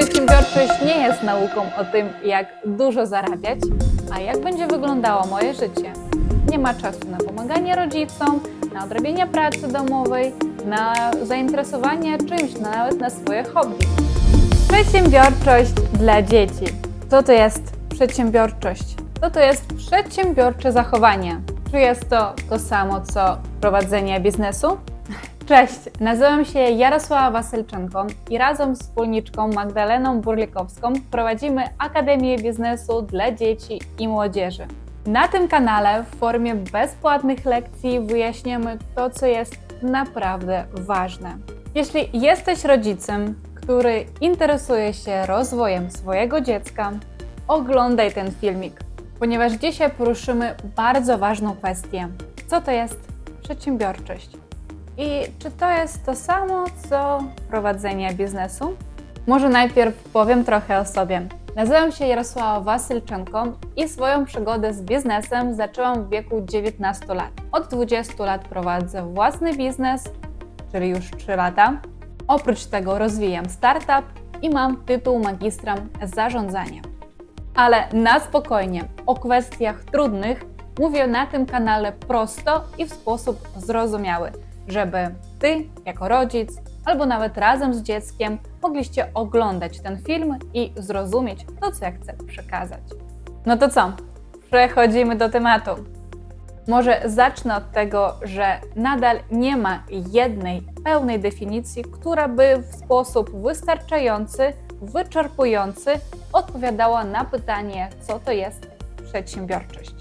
Przedsiębiorczość nie jest nauką o tym, jak dużo zarabiać, a jak będzie wyglądało moje życie. Nie ma czasu na pomaganie rodzicom, na odrobienie pracy domowej, na zainteresowanie czymś, na nawet na swoje hobby. Przedsiębiorczość dla dzieci. Co to jest przedsiębiorczość? Co to jest przedsiębiorcze zachowanie? Czy jest to to samo co prowadzenie biznesu? Cześć, nazywam się Jarosława Wasylczenko i razem z wspólniczką Magdaleną Burlikowską prowadzimy Akademię Biznesu dla dzieci i młodzieży. Na tym kanale w formie bezpłatnych lekcji wyjaśniamy to, co jest naprawdę ważne. Jeśli jesteś rodzicem, który interesuje się rozwojem swojego dziecka, oglądaj ten filmik, ponieważ dzisiaj poruszymy bardzo ważną kwestię. Co to jest przedsiębiorczość? I czy to jest to samo, co prowadzenie biznesu? Może najpierw powiem trochę o sobie. Nazywam się Jarosława Wasylczenko i swoją przygodę z biznesem zaczęłam w wieku 19 lat. Od 20 lat prowadzę własny biznes, czyli już 3 lata. Oprócz tego rozwijam startup i mam tytuł magistra zarządzania. Ale na spokojnie, o kwestiach trudnych mówię na tym kanale prosto i w sposób zrozumiały, żeby Ty, jako rodzic, albo nawet razem z dzieckiem, mogliście oglądać ten film i zrozumieć to, co ja chcę przekazać. No to co? Przechodzimy do tematu. Może zacznę od tego, że nadal nie ma jednej pełnej definicji, która by w sposób wystarczający, wyczerpujący odpowiadała na pytanie, co to jest przedsiębiorczość.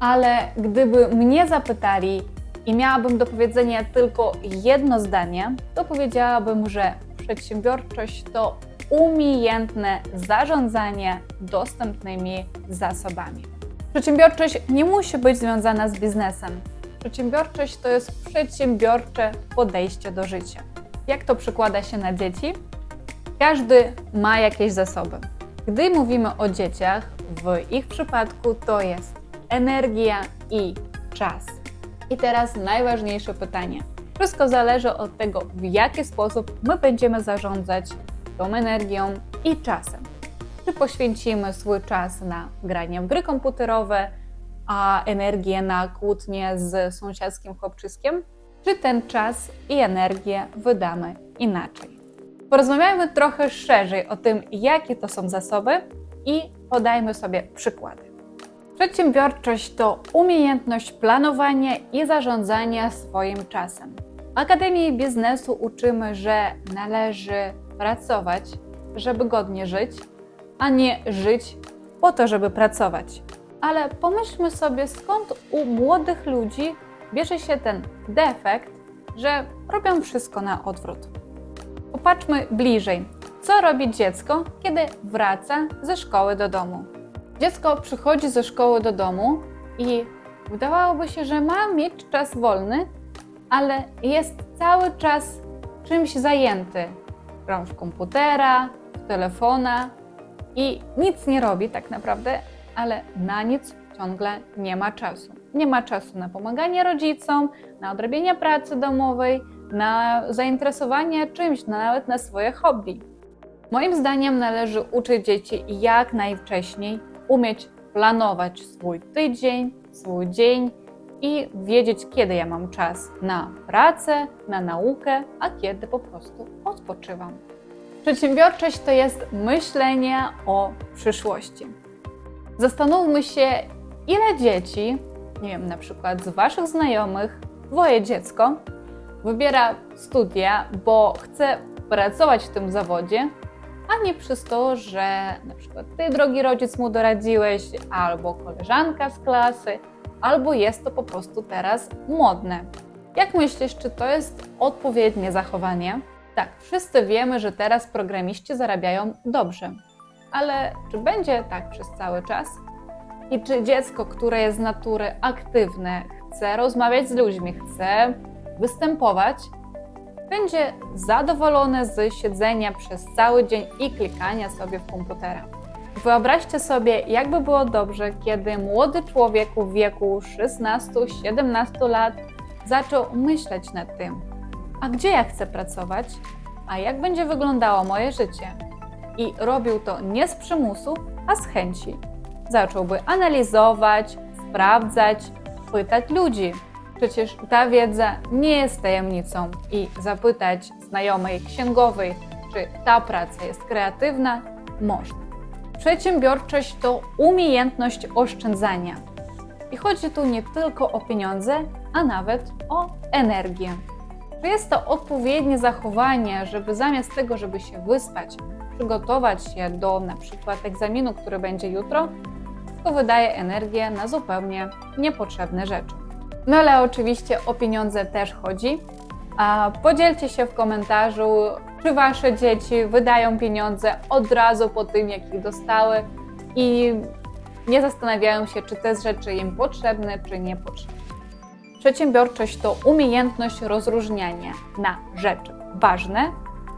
Ale gdyby mnie zapytali i miałabym do powiedzenia tylko jedno zdanie, to powiedziałabym, że przedsiębiorczość to umiejętne zarządzanie dostępnymi zasobami. Przedsiębiorczość nie musi być związana z biznesem. Przedsiębiorczość to jest przedsiębiorcze podejście do życia. Jak to przekłada się na dzieci? Każdy ma jakieś zasoby. Gdy mówimy o dzieciach, w ich przypadku to jest energia i czas. I teraz najważniejsze pytanie. Wszystko zależy od tego, w jaki sposób my będziemy zarządzać tą energią i czasem. Czy poświęcimy swój czas na granie w gry komputerowe, a energię na kłótnie z sąsiedzkim chłopczyskiem? Czy ten czas i energię wydamy inaczej? Porozmawiajmy trochę szerzej o tym, jakie to są zasoby i podajmy sobie przykłady. Przedsiębiorczość to umiejętność planowania i zarządzania swoim czasem. W Akademii Biznesu uczymy, że należy pracować, żeby godnie żyć, a nie żyć po to, żeby pracować. Ale pomyślmy sobie, skąd u młodych ludzi bierze się ten defekt, że robią wszystko na odwrót. Popatrzmy bliżej, co robi dziecko, kiedy wraca ze szkoły do domu. Dziecko przychodzi ze szkoły do domu i wydawałoby się, że ma mieć czas wolny, ale jest cały czas czymś zajęty. Gra w komputera, telefona i nic nie robi tak naprawdę, ale na nic ciągle nie ma czasu. Nie ma czasu na pomaganie rodzicom, na odrobienie pracy domowej, na zainteresowanie czymś, na nawet na swoje hobby. Moim zdaniem należy uczyć dzieci jak najwcześniej umieć planować swój tydzień, swój dzień i wiedzieć, kiedy ja mam czas na pracę, na naukę, a kiedy po prostu odpoczywam. Przedsiębiorczość to jest myślenie o przyszłości. Zastanówmy się, ile dzieci, nie wiem, na przykład z Waszych znajomych, Twoje dziecko, wybiera studia, bo chce pracować w tym zawodzie, a nie przez to, że na przykład Ty, drogi rodzic, mu doradziłeś, albo koleżanka z klasy, albo jest to po prostu teraz modne. Jak myślisz, czy to jest odpowiednie zachowanie? Tak, wszyscy wiemy, że teraz programiści zarabiają dobrze, ale czy będzie tak przez cały czas? I czy dziecko, które jest z natury aktywne, chce rozmawiać z ludźmi, chce występować, będzie zadowolone z siedzenia przez cały dzień i klikania sobie w komputera. Wyobraźcie sobie, jakby było dobrze, kiedy młody człowiek w wieku 16-17 lat zaczął myśleć nad tym, a gdzie ja chcę pracować, a jak będzie wyglądało moje życie. i robił to nie z przymusu, a z chęci. Zacząłby analizować, sprawdzać, pytać ludzi. Przecież ta wiedza nie jest tajemnicą i zapytać znajomej księgowej, czy ta praca jest kreatywna, można. Przedsiębiorczość to umiejętność oszczędzania. I chodzi tu nie tylko o pieniądze, a nawet o energię. Jest to odpowiednie zachowanie, żeby zamiast tego, żeby się wyspać, przygotować się do na przykład egzaminu, który będzie jutro, tylko wydaje energię na zupełnie niepotrzebne rzeczy. No ale oczywiście o pieniądze też chodzi. A podzielcie się w komentarzu, czy wasze dzieci wydają pieniądze od razu po tym, jak ich dostały i nie zastanawiają się, czy te rzeczy im potrzebne, czy niepotrzebne. Przedsiębiorczość to umiejętność rozróżniania na rzeczy ważne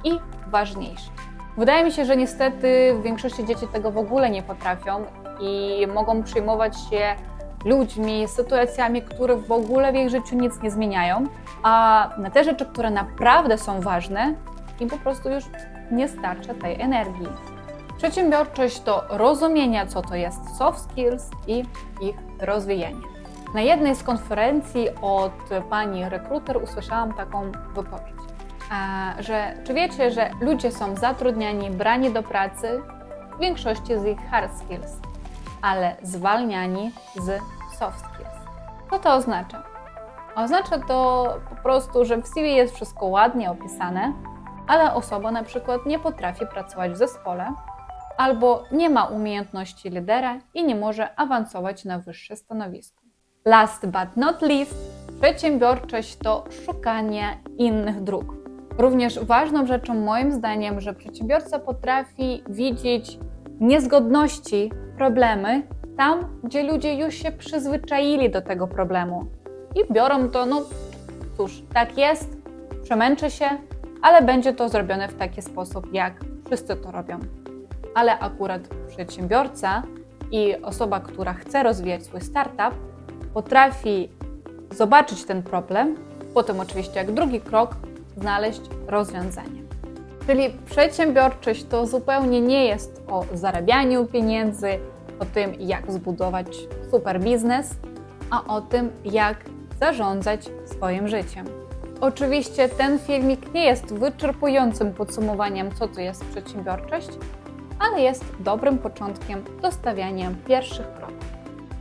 i ważniejsze. Wydaje mi się, że niestety w większości dzieci tego w ogóle nie potrafią i mogą przejmować się ludźmi, sytuacjami, które w ogóle w ich życiu nic nie zmieniają, a na te rzeczy, które naprawdę są ważne, im po prostu już nie starcza tej energii. Przedsiębiorczość to rozumienie, co to jest soft skills i ich rozwijanie. Na jednej z konferencji od pani rekruter usłyszałam taką wypowiedź, że czy wiecie, że ludzie są zatrudniani, brani do pracy, w większości z ich hard skills, ale zwalniani z soft skills. Co to oznacza? Oznacza to po prostu, że w CV jest wszystko ładnie opisane, ale osoba na przykład nie potrafi pracować w zespole, albo nie ma umiejętności lidera i nie może awansować na wyższe stanowisko. Last but not least, przedsiębiorczość to szukanie innych dróg. Również ważną rzeczą moim zdaniem, że przedsiębiorca potrafi widzieć niezgodności, problemy tam, gdzie ludzie już się przyzwyczaili do tego problemu i biorą to, no cóż, tak jest, przemęczę się, ale będzie to zrobione w taki sposób, jak wszyscy to robią. Ale akurat przedsiębiorca i osoba, która chce rozwijać swój startup, potrafi zobaczyć ten problem, potem oczywiście jak drugi krok znaleźć rozwiązanie. Czyli przedsiębiorczość to zupełnie nie jest o zarabianiu pieniędzy, o tym, jak zbudować super biznes, a o tym, jak zarządzać swoim życiem. Oczywiście ten filmik nie jest wyczerpującym podsumowaniem, co to jest przedsiębiorczość, ale jest dobrym początkiem do stawiania pierwszych kroków.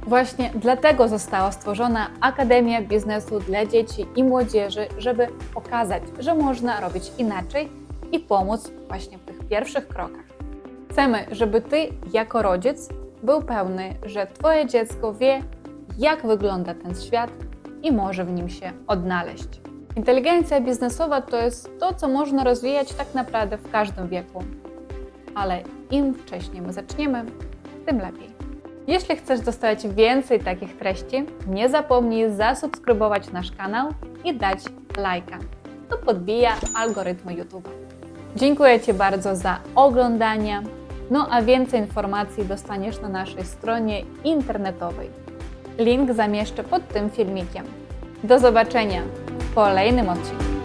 Właśnie dlatego została stworzona Akademia Biznesu dla Dzieci i Młodzieży, żeby pokazać, że można robić inaczej i pomóc właśnie w tych pierwszych krokach. Chcemy, żeby Ty, jako rodzic, był pełny, że Twoje dziecko wie, jak wygląda ten świat i może w nim się odnaleźć. Inteligencja biznesowa to jest to, co można rozwijać tak naprawdę w każdym wieku, ale im wcześniej my zaczniemy, tym lepiej. Jeśli chcesz dostać więcej takich treści, nie zapomnij zasubskrybować nasz kanał i dać lajka. To podbija algorytmy YouTube. Dziękuję Ci bardzo za oglądanie. No a więcej informacji dostaniesz na naszej stronie internetowej. Link zamieszczę pod tym filmikiem. Do zobaczenia w kolejnym odcinku.